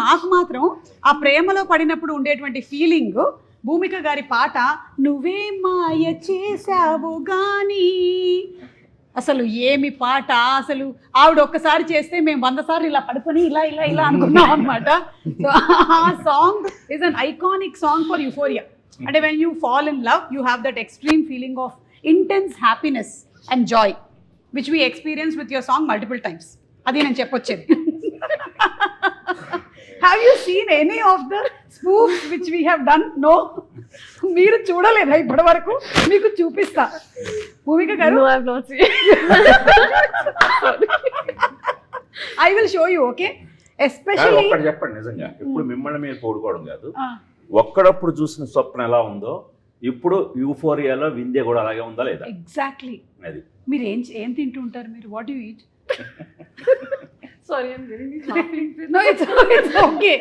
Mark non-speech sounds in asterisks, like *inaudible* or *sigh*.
మాకు మాత్రం ఆ ప్రేమలో పడినప్పుడు ఉండేటువంటి ఫీలింగ్ భూమిక గారి పాట నువ్వే మాయ చేసావు గాని అసలు ఏమి పాట? అసలు ఆవిడ ఒక్కసారి చేస్తే మేము వంద సార్లు ఇలా పడుకొని ఇలా ఇలా ఇలా అనుకున్నాం అనమాట సో ఆ song is an iconic song for euphoria అంటే when you fall in love you have that extreme feeling of intense happiness and joy which we experience with your song multiple times అది నేను చెప్పొచ్చేది. Have you seen any of the spoof which we have done no మీరు చూడలేదా ఇప్పటి వరకు? మీకు చూపిస్తా. భూమిక గారు? No, I've not seen. I will show you okay especially చెప్పండి నిజంగా. ఇప్పుడు మిమ్మల్ని మీరు పోడుకోవడం కాదు. ఒక్కడప్పుడు చూసిన స్వప్న ఎలా ఉందో ఇప్పుడు యూఫోరియాలో వింధ్య కూడా అలాగే ఉందా లేదా? ఎగ్జాక్ట్లీ అది. మీరు ఏం ఏం తింటుంటారు మీరు? What you eat sorry, I'm really *laughs* laughing. no, it's, it's okay.